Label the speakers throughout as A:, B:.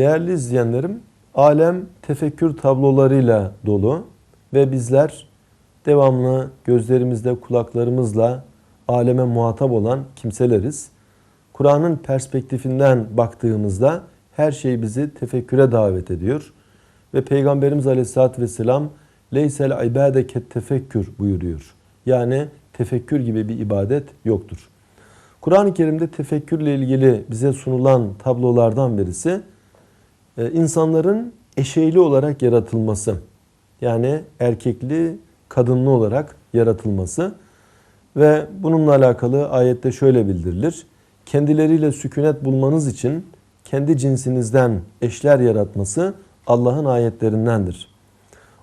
A: Değerli izleyenlerim, alem tefekkür tablolarıyla dolu ve bizler devamlı gözlerimizde, kulaklarımızla aleme muhatap olan kimseleriz. Kur'an'ın perspektifinden baktığımızda her şey bizi tefekküre davet ediyor. Ve Peygamberimiz Aleyhisselatü Vesselam leysel ibade ket tefekkür buyuruyor. Yani tefekkür gibi bir ibadet yoktur. Kur'an-ı Kerim'de tefekkürle ilgili bize sunulan tablolardan birisi insanların eşeyli olarak yaratılması. Yani erkekli, kadınlı olarak yaratılması. Ve bununla alakalı ayette şöyle bildirilir. Kendileriyle sükunet bulmanız için kendi cinsinizden eşler yaratması Allah'ın ayetlerindendir.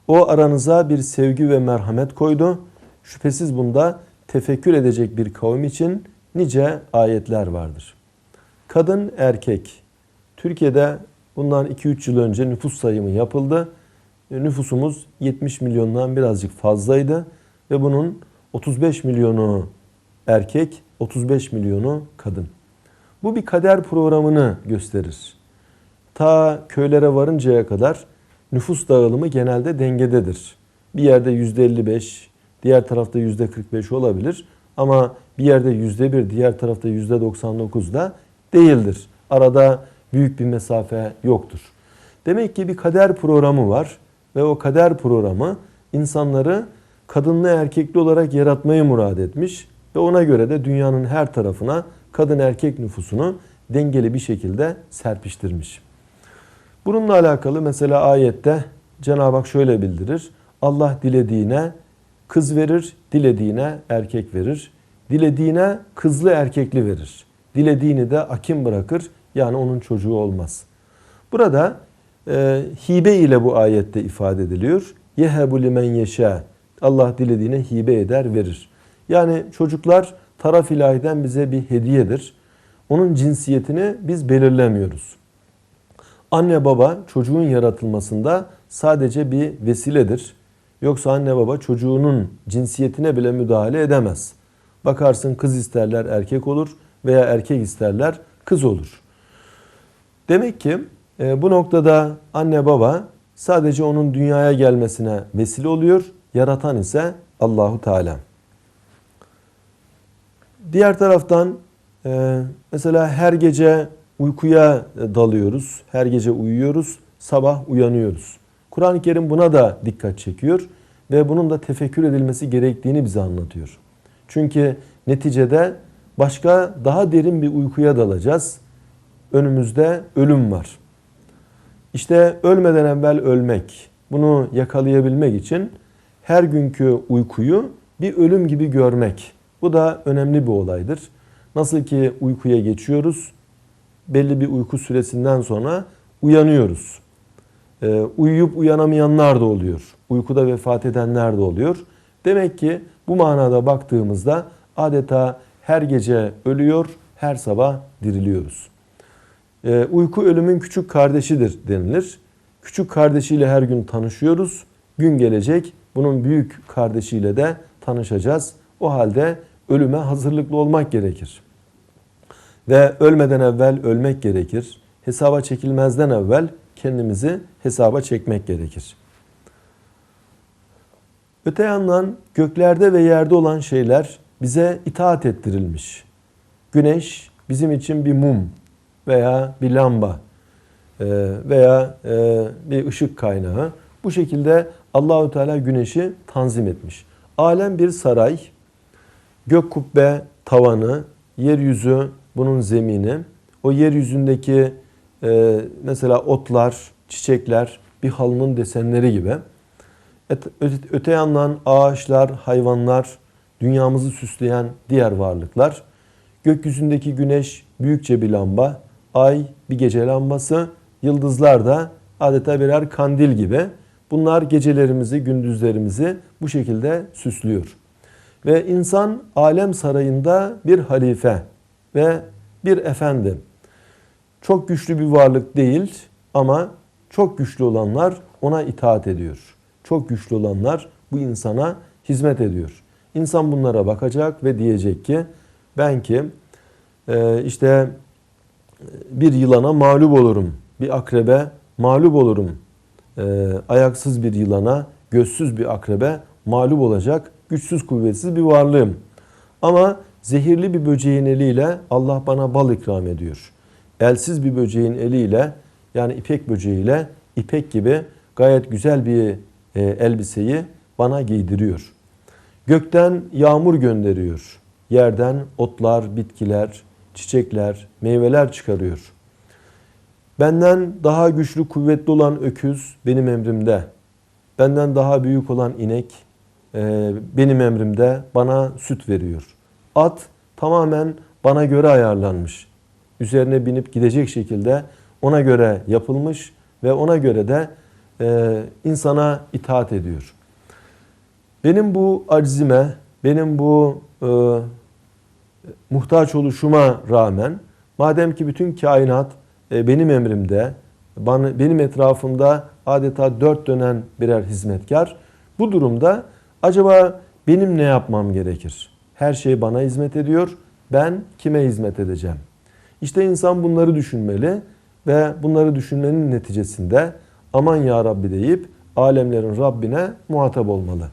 A: O aranıza bir sevgi ve merhamet koydu. Şüphesiz bunda tefekkür edecek bir kavim için nice ayetler vardır. Kadın erkek. Türkiye'de bundan 2-3 yıl önce nüfus sayımı yapıldı. E, Nüfusumuz 70 milyondan birazcık fazlaydı ve bunun 35 milyonu erkek, 35 milyonu kadın. Bu bir kader programını gösterir. Ta köylere varıncaya kadar nüfus dağılımı genelde dengededir. Bir yerde %55, diğer tarafta %45 olabilir. Ama bir yerde %1, diğer tarafta %99 da değildir. Arada büyük bir mesafe yoktur. Demek ki bir kader programı var ve o kader programı insanları kadınlı erkekli olarak yaratmayı murad etmiş ve ona göre de dünyanın her tarafına kadın erkek nüfusunu dengeli bir şekilde serpiştirmiş. Bununla alakalı mesela ayette Cenab-ı Hak şöyle bildirir. Allah dilediğine kız verir, dilediğine erkek verir. Dilediğine kızlı erkekli verir. Dilediğini de akim bırakır. Yani onun çocuğu olmaz. Burada e, hibe ile bu ayette ifade ediliyor. Yehebu limen yeşâ. Allah dilediğine hibe eder, verir. Yani çocuklar taraf ilahiden bize bir hediyedir. Onun cinsiyetini biz belirlemiyoruz. Anne baba çocuğun yaratılmasında sadece bir vesiledir. Yoksa anne baba çocuğunun cinsiyetine bile müdahale edemez. Bakarsın kız isterler erkek olur veya erkek isterler kız olur. Demek ki e, bu noktada anne baba sadece onun dünyaya gelmesine vesile oluyor. Yaratan ise Allahu Teala. Diğer taraftan e, mesela her gece uykuya dalıyoruz. Her gece uyuyoruz. Sabah uyanıyoruz. Kur'an-ı Kerim buna da dikkat çekiyor ve bunun da tefekkür edilmesi gerektiğini bize anlatıyor. Çünkü neticede başka daha derin bir uykuya dalacağız. Önümüzde ölüm var. İşte ölmeden evvel ölmek, bunu yakalayabilmek için her günkü uykuyu bir ölüm gibi görmek. Bu da önemli bir olaydır. Nasıl ki uykuya geçiyoruz, belli bir uyku süresinden sonra uyanıyoruz. Ee, uyuyup uyanamayanlar da oluyor. Uykuda vefat edenler de oluyor. Demek ki bu manada baktığımızda adeta her gece ölüyor, her sabah diriliyoruz. Ee, uyku ölümün küçük kardeşidir denilir. Küçük kardeşiyle her gün tanışıyoruz. Gün gelecek bunun büyük kardeşiyle de tanışacağız. O halde ölüme hazırlıklı olmak gerekir. Ve ölmeden evvel ölmek gerekir. Hesaba çekilmezden evvel kendimizi hesaba çekmek gerekir. Öte yandan göklerde ve yerde olan şeyler bize itaat ettirilmiş. Güneş bizim için bir mum veya bir lamba e, veya e, bir ışık kaynağı. Bu şekilde Allahü Teala güneşi tanzim etmiş. Alem bir saray, gök kubbe tavanı, yeryüzü bunun zemini. O yeryüzündeki e, mesela otlar, çiçekler bir halının desenleri gibi. Öte yandan ağaçlar, hayvanlar, dünyamızı süsleyen diğer varlıklar. Gökyüzündeki güneş büyükçe bir lamba, ay bir gece lambası, yıldızlar da adeta birer kandil gibi. Bunlar gecelerimizi, gündüzlerimizi bu şekilde süslüyor. Ve insan alem sarayında bir halife ve bir efendi. Çok güçlü bir varlık değil ama çok güçlü olanlar ona itaat ediyor. Çok güçlü olanlar bu insana hizmet ediyor. İnsan bunlara bakacak ve diyecek ki ben ki e, işte bir yılana mağlup olurum bir akrebe mağlup olurum. Ee, ayaksız bir yılana, gözsüz bir akrebe mağlup olacak güçsüz kuvvetsiz bir varlığım. Ama zehirli bir böceğin eliyle Allah bana bal ikram ediyor. Elsiz bir böceğin eliyle yani ipek böceğiyle ipek gibi gayet güzel bir e, elbiseyi bana giydiriyor. Gökten yağmur gönderiyor. Yerden otlar, bitkiler, çiçekler, meyveler çıkarıyor. Benden daha güçlü, kuvvetli olan öküz benim emrimde. Benden daha büyük olan inek e, benim emrimde bana süt veriyor. At tamamen bana göre ayarlanmış. Üzerine binip gidecek şekilde ona göre yapılmış ve ona göre de e, insana itaat ediyor. Benim bu aczime, benim bu e, muhtaç oluşuma rağmen madem ki bütün kainat e, benim emrimde, benim etrafımda adeta dört dönen birer hizmetkar. Bu durumda acaba benim ne yapmam gerekir? Her şey bana hizmet ediyor. Ben kime hizmet edeceğim? İşte insan bunları düşünmeli ve bunları düşünmenin neticesinde aman ya Rabbi deyip alemlerin Rabbine muhatap olmalı.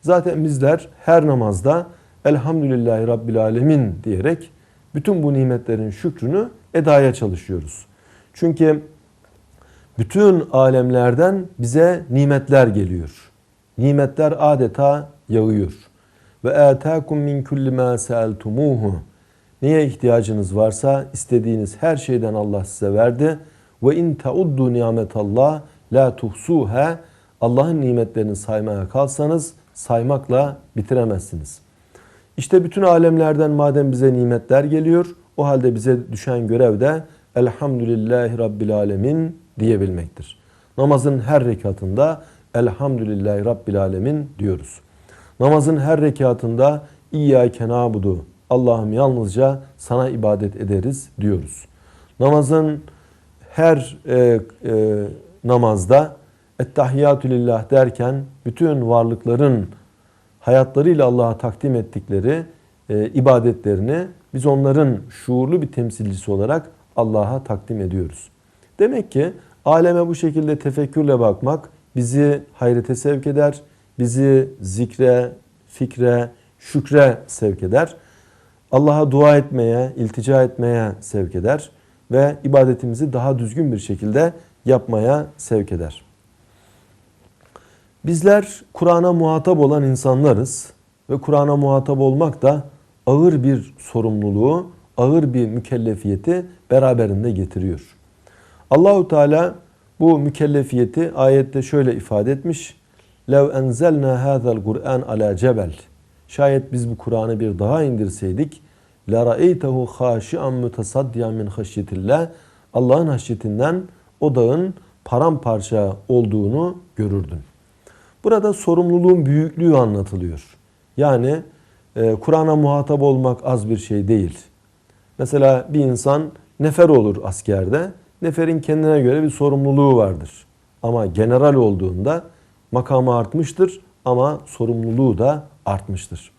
A: Zaten bizler her namazda Elhamdülillahi Rabbil Alemin diyerek bütün bu nimetlerin şükrünü edaya çalışıyoruz. Çünkü bütün alemlerden bize nimetler geliyor. Nimetler adeta yağıyor. Ve etâkum min kulli mâ seeltumuhu. Neye ihtiyacınız varsa istediğiniz her şeyden Allah size verdi. Ve in tauddu nimetallah la tuhsuha. Allah'ın nimetlerini saymaya kalsanız saymakla bitiremezsiniz. İşte bütün alemlerden madem bize nimetler geliyor, o halde bize düşen görev de Elhamdülillahi Rabbil Alemin diyebilmektir. Namazın her rekatında Elhamdülillahi Rabbil Alemin diyoruz. Namazın her rekatında İyyâke nâbudu Allah'ım yalnızca sana ibadet ederiz diyoruz. Namazın her e, e, namazda Ettehiyyatü lillah derken bütün varlıkların hayatlarıyla Allah'a takdim ettikleri e, ibadetlerini biz onların şuurlu bir temsilcisi olarak Allah'a takdim ediyoruz. Demek ki aleme bu şekilde tefekkürle bakmak bizi hayrete sevk eder, bizi zikre, fikre, şükre sevk eder. Allah'a dua etmeye, iltica etmeye sevk eder ve ibadetimizi daha düzgün bir şekilde yapmaya sevk eder. Bizler Kur'an'a muhatap olan insanlarız ve Kur'an'a muhatap olmak da ağır bir sorumluluğu, ağır bir mükellefiyeti beraberinde getiriyor. Allahu Teala bu mükellefiyeti ayette şöyle ifade etmiş. Lev enzelna hadzal Kur'an ala cebel. Şayet biz bu Kur'an'ı bir daha indirseydik la ra'eytehu haşi'an mutasaddiyan min haşyetillah. Allah'ın haşyetinden o dağın paramparça olduğunu görürdün. Burada sorumluluğun büyüklüğü anlatılıyor. Yani e, Kur'an'a muhatap olmak az bir şey değil. Mesela bir insan nefer olur askerde. Neferin kendine göre bir sorumluluğu vardır. Ama general olduğunda makamı artmıştır ama sorumluluğu da artmıştır.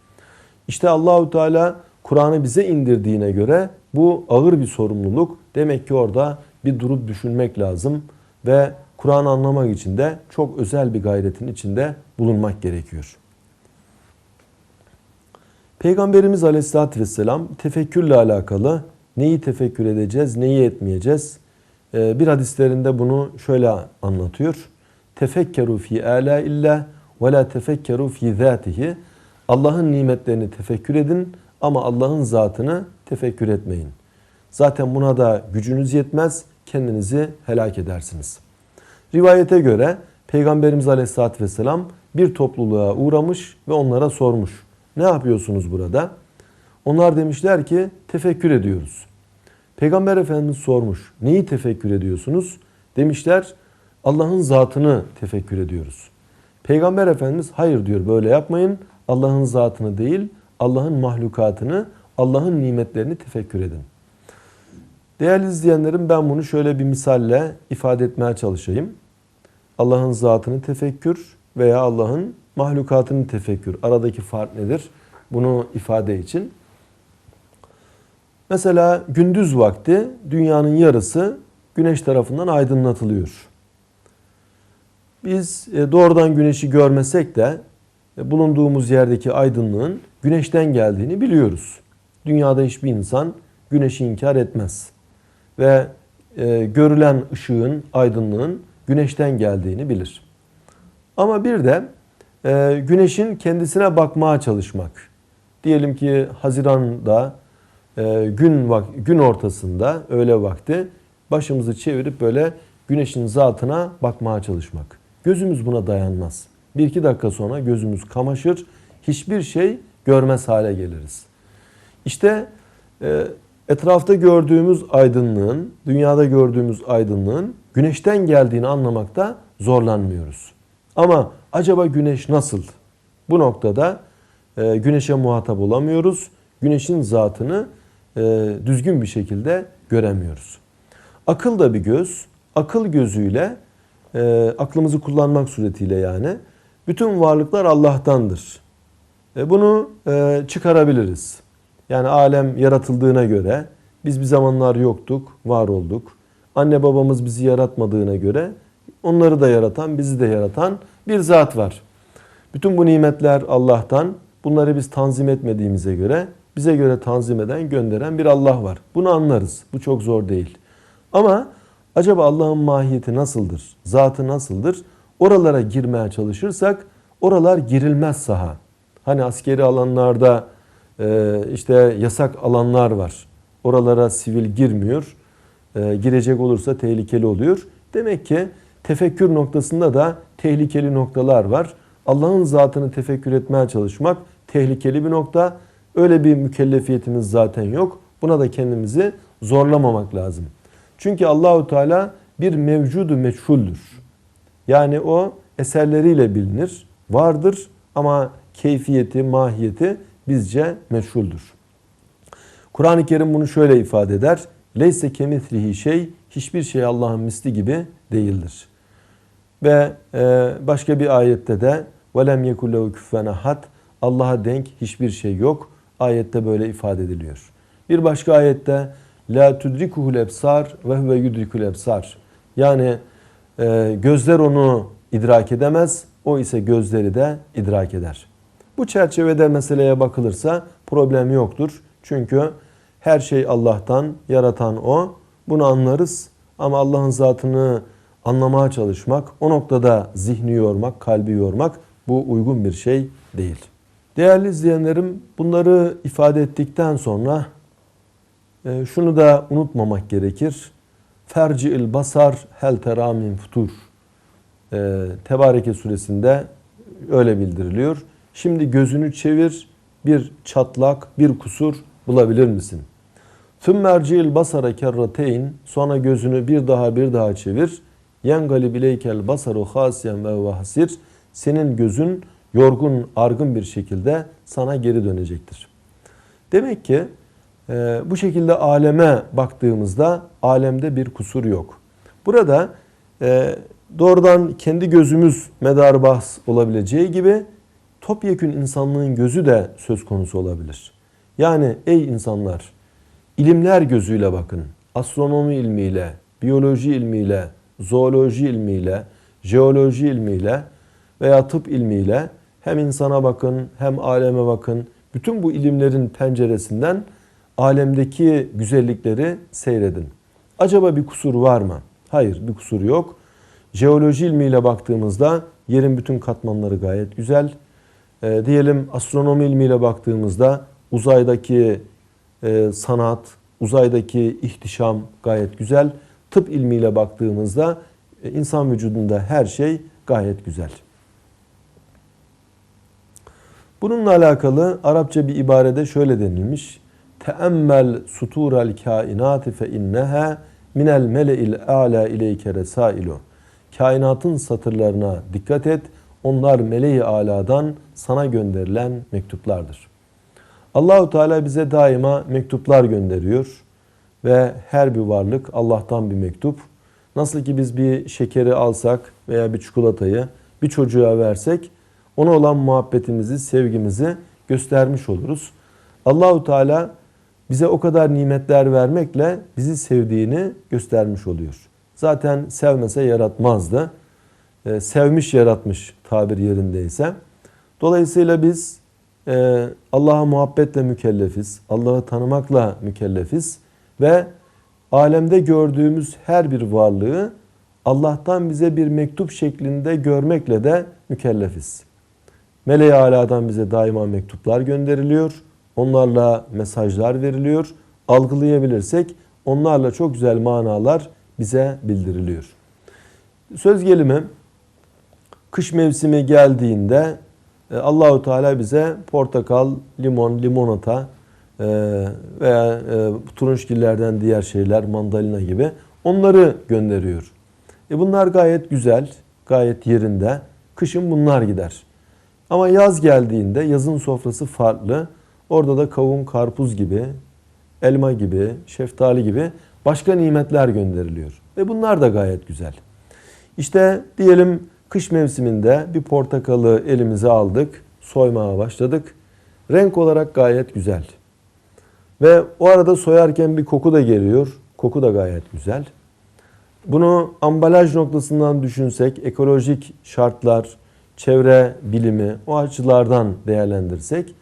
A: İşte Allahu Teala Kur'an'ı bize indirdiğine göre bu ağır bir sorumluluk. Demek ki orada bir durup düşünmek lazım ve Kur'an anlamak için de çok özel bir gayretin içinde bulunmak gerekiyor. Peygamberimiz Aleyhisselatü Vesselam tefekkürle alakalı neyi tefekkür edeceğiz, neyi etmeyeceğiz? Ee, bir hadislerinde bunu şöyle anlatıyor. Tefekkeru fi ala illa ve la tefekkeru fi zatihi. Allah'ın nimetlerini tefekkür edin ama Allah'ın zatını tefekkür etmeyin. Zaten buna da gücünüz yetmez, kendinizi helak edersiniz. Rivayete göre Peygamberimiz Aleyhisselatü Vesselam bir topluluğa uğramış ve onlara sormuş. Ne yapıyorsunuz burada? Onlar demişler ki tefekkür ediyoruz. Peygamber Efendimiz sormuş. Neyi tefekkür ediyorsunuz? Demişler Allah'ın zatını tefekkür ediyoruz. Peygamber Efendimiz hayır diyor böyle yapmayın. Allah'ın zatını değil Allah'ın mahlukatını, Allah'ın nimetlerini tefekkür edin. Değerli izleyenlerim ben bunu şöyle bir misalle ifade etmeye çalışayım. Allah'ın zatını tefekkür veya Allah'ın mahlukatını tefekkür. Aradaki fark nedir? Bunu ifade için. Mesela gündüz vakti dünyanın yarısı güneş tarafından aydınlatılıyor. Biz e, doğrudan güneşi görmesek de e, bulunduğumuz yerdeki aydınlığın güneşten geldiğini biliyoruz. Dünyada hiçbir insan güneşi inkar etmez. Ve e, görülen ışığın, aydınlığın güneşten geldiğini bilir. Ama bir de e, güneşin kendisine bakmaya çalışmak. Diyelim ki Haziran'da e, gün vak gün ortasında öğle vakti başımızı çevirip böyle güneşin zatına bakmaya çalışmak. Gözümüz buna dayanmaz. Bir iki dakika sonra gözümüz kamaşır, hiçbir şey görmez hale geliriz. İşte e, etrafta gördüğümüz aydınlığın, dünyada gördüğümüz aydınlığın güneşten geldiğini anlamakta zorlanmıyoruz. Ama acaba güneş nasıl? Bu noktada e, güneşe muhatap olamıyoruz. Güneşin zatını e, düzgün bir şekilde göremiyoruz. Akıl da bir göz. Akıl gözüyle e, aklımızı kullanmak suretiyle yani bütün varlıklar Allah'tandır. E, bunu e, çıkarabiliriz. Yani alem yaratıldığına göre biz bir zamanlar yoktuk, var olduk. Anne babamız bizi yaratmadığına göre onları da yaratan, bizi de yaratan bir zat var. Bütün bu nimetler Allah'tan. Bunları biz tanzim etmediğimize göre bize göre tanzim eden, gönderen bir Allah var. Bunu anlarız. Bu çok zor değil. Ama acaba Allah'ın mahiyeti nasıldır? Zatı nasıldır? Oralara girmeye çalışırsak oralar girilmez saha. Hani askeri alanlarda işte yasak alanlar var. Oralara sivil girmiyor. E, girecek olursa tehlikeli oluyor. Demek ki tefekkür noktasında da tehlikeli noktalar var. Allah'ın zatını tefekkür etmeye çalışmak tehlikeli bir nokta. Öyle bir mükellefiyetimiz zaten yok. Buna da kendimizi zorlamamak lazım. Çünkü Allahu Teala bir mevcudu meçhuldür. Yani o eserleriyle bilinir, vardır ama keyfiyeti, mahiyeti bizce meçhuldür. Kur'an-ı Kerim bunu şöyle ifade eder. Leyse kemitlihi şey, hiçbir şey Allah'ın misli gibi değildir. Ve e, başka bir ayette de velem yekullehu küffen ahad Allah'a denk hiçbir şey yok. Ayette böyle ifade ediliyor. Bir başka ayette la tudrikuhul ebsar ve huve yudrikul. Yani e, gözler onu idrak edemez, o ise gözleri de idrak eder. Bu çerçevede meseleye bakılırsa problem yoktur. Çünkü her şey Allah'tan, yaratan O. Bunu anlarız ama Allah'ın zatını anlamaya çalışmak, o noktada zihni yormak, kalbi yormak bu uygun bir şey değil. Değerli izleyenlerim bunları ifade ettikten sonra e, şunu da unutmamak gerekir. Ferci'il basar hel teramin futur. E, Tebareke suresinde öyle bildiriliyor. Şimdi gözünü çevir bir çatlak, bir kusur bulabilir misin? Tüm merci'il basara kerrateyn sonra gözünü bir daha bir daha çevir. Yengali bileykel basaru hasiyen ve vahsir. Senin gözün yorgun, argın bir şekilde sana geri dönecektir. Demek ki e, bu şekilde aleme baktığımızda alemde bir kusur yok. Burada e, doğrudan kendi gözümüz medar bahs olabileceği gibi topyekün insanlığın gözü de söz konusu olabilir. Yani ey insanlar ilimler gözüyle bakın. Astronomi ilmiyle, biyoloji ilmiyle, zooloji ilmiyle, jeoloji ilmiyle veya tıp ilmiyle hem insana bakın hem aleme bakın. Bütün bu ilimlerin penceresinden alemdeki güzellikleri seyredin. Acaba bir kusur var mı? Hayır bir kusur yok. Jeoloji ilmiyle baktığımızda yerin bütün katmanları gayet güzel. E, diyelim astronomi ilmiyle baktığımızda uzaydaki e, sanat, uzaydaki ihtişam gayet güzel. Tıp ilmiyle baktığımızda e, insan vücudunda her şey gayet güzel. Bununla alakalı Arapça bir ibarede şöyle denilmiş. Teemmel suturel kainati fe inneha minel mele'il a'la ileyke resailu. Kainatın satırlarına dikkat et. Onlar meleği aladan sana gönderilen mektuplardır. Allahu Teala bize daima mektuplar gönderiyor ve her bir varlık Allah'tan bir mektup. Nasıl ki biz bir şekeri alsak veya bir çikolatayı bir çocuğa versek ona olan muhabbetimizi, sevgimizi göstermiş oluruz. Allahu Teala bize o kadar nimetler vermekle bizi sevdiğini göstermiş oluyor. Zaten sevmese yaratmazdı. Ee, sevmiş yaratmış tabir yerindeyse. Dolayısıyla biz e, Allah'a muhabbetle mükellefiz. Allah'ı tanımakla mükellefiz. Ve alemde gördüğümüz her bir varlığı Allah'tan bize bir mektup şeklinde görmekle de mükellefiz. Meleği Ala'dan bize daima mektuplar gönderiliyor. Onlarla mesajlar veriliyor. Algılayabilirsek onlarla çok güzel manalar bize bildiriliyor. Söz gelimi kış mevsimi geldiğinde e, Allahu Teala bize portakal, limon, limonata e, veya e, turunçgillerden diğer şeyler, mandalina gibi onları gönderiyor. E bunlar gayet güzel, gayet yerinde. Kışın bunlar gider. Ama yaz geldiğinde yazın sofrası farklı. Orada da kavun, karpuz gibi, elma gibi, şeftali gibi başka nimetler gönderiliyor. Ve bunlar da gayet güzel. İşte diyelim kış mevsiminde bir portakalı elimize aldık, soymaya başladık. Renk olarak gayet güzel. Ve o arada soyarken bir koku da geliyor. Koku da gayet güzel. Bunu ambalaj noktasından düşünsek, ekolojik şartlar, çevre bilimi o açılardan değerlendirsek,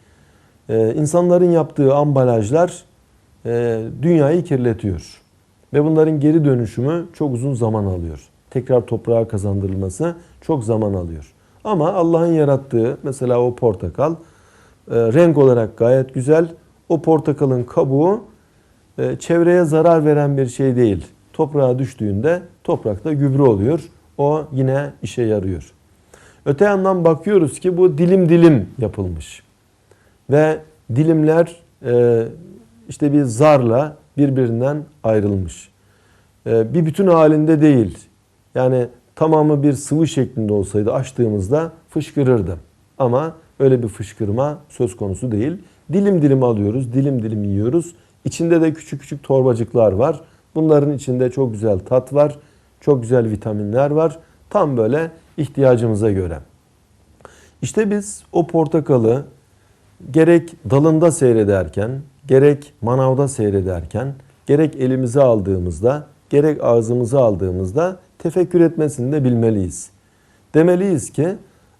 A: e, insanların yaptığı ambalajlar e, dünyayı kirletiyor. Ve bunların geri dönüşümü çok uzun zaman alıyor. Tekrar toprağa kazandırılması çok zaman alıyor. Ama Allah'ın yarattığı mesela o portakal e, renk olarak gayet güzel. O portakalın kabuğu e, çevreye zarar veren bir şey değil. Toprağa düştüğünde toprakta gübre oluyor. O yine işe yarıyor. Öte yandan bakıyoruz ki bu dilim dilim yapılmış. Ve dilimler e, işte bir zarla birbirinden ayrılmış. Bir bütün halinde değil. Yani tamamı bir sıvı şeklinde olsaydı açtığımızda fışkırırdı. Ama öyle bir fışkırma söz konusu değil. Dilim dilim alıyoruz, dilim dilim yiyoruz. İçinde de küçük küçük torbacıklar var. Bunların içinde çok güzel tat var, çok güzel vitaminler var. Tam böyle ihtiyacımıza göre. İşte biz o portakalı gerek dalında seyrederken, gerek manavda seyrederken, gerek elimize aldığımızda, gerek ağzımıza aldığımızda tefekkür etmesini de bilmeliyiz. Demeliyiz ki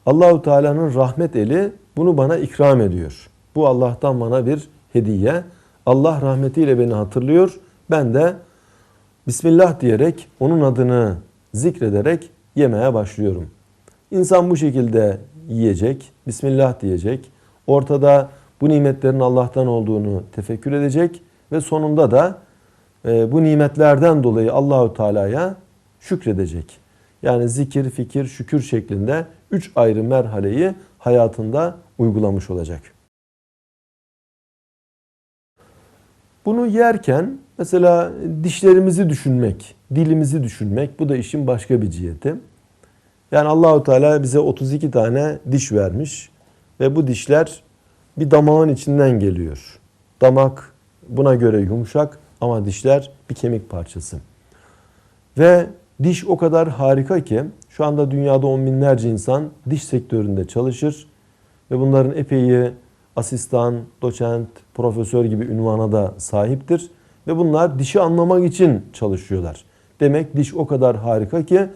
A: Allahu Teala'nın rahmet eli bunu bana ikram ediyor. Bu Allah'tan bana bir hediye. Allah rahmetiyle beni hatırlıyor. Ben de Bismillah diyerek onun adını zikrederek yemeye başlıyorum. İnsan bu şekilde yiyecek, Bismillah diyecek. Ortada bu nimetlerin Allah'tan olduğunu tefekkür edecek ve sonunda da e, bu nimetlerden dolayı Allahu Teala'ya şükredecek. Yani zikir, fikir, şükür şeklinde üç ayrı merhaleyi hayatında uygulamış olacak. Bunu yerken mesela dişlerimizi düşünmek, dilimizi düşünmek bu da işin başka bir ciheti. Yani Allahu Teala bize 32 tane diş vermiş ve bu dişler bir damağın içinden geliyor. Damak buna göre yumuşak ama dişler bir kemik parçası. Ve diş o kadar harika ki şu anda dünyada on binlerce insan diş sektöründe çalışır ve bunların epeyi asistan, doçent, profesör gibi ünvana da sahiptir. Ve bunlar dişi anlamak için çalışıyorlar. Demek diş o kadar harika ki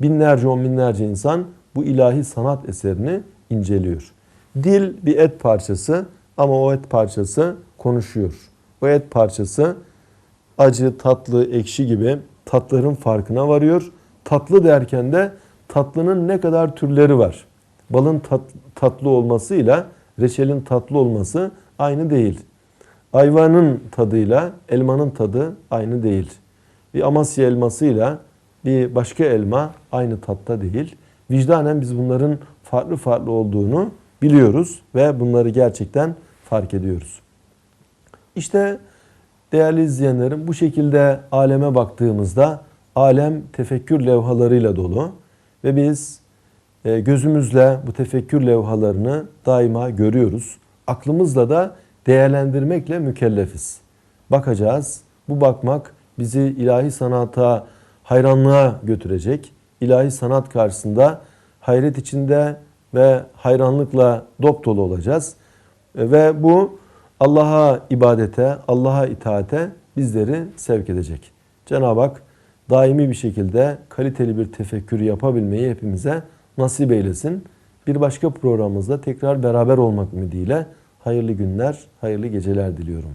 A: binlerce on binlerce insan bu ilahi sanat eserini inceliyor. Dil bir et parçası ama o et parçası konuşuyor. O et parçası acı, tatlı, ekşi gibi tatların farkına varıyor. Tatlı derken de tatlının ne kadar türleri var. Balın tat, tatlı olmasıyla reçelin tatlı olması aynı değil. Ayvanın tadıyla elmanın tadı aynı değil. Bir Amasya elmasıyla bir başka elma aynı tatta değil. Vicdanen biz bunların farklı farklı olduğunu biliyoruz ve bunları gerçekten fark ediyoruz. İşte değerli izleyenlerim bu şekilde aleme baktığımızda alem tefekkür levhalarıyla dolu ve biz e, gözümüzle bu tefekkür levhalarını daima görüyoruz. Aklımızla da değerlendirmekle mükellefiz. Bakacağız. Bu bakmak bizi ilahi sanata hayranlığa götürecek. İlahi sanat karşısında hayret içinde ve hayranlıkla dop dolu olacağız. E, ve bu Allah'a ibadete, Allah'a itaate bizleri sevk edecek. Cenab-ı Hak daimi bir şekilde kaliteli bir tefekkür yapabilmeyi hepimize nasip eylesin. Bir başka programımızda tekrar beraber olmak ümidiyle hayırlı günler, hayırlı geceler diliyorum.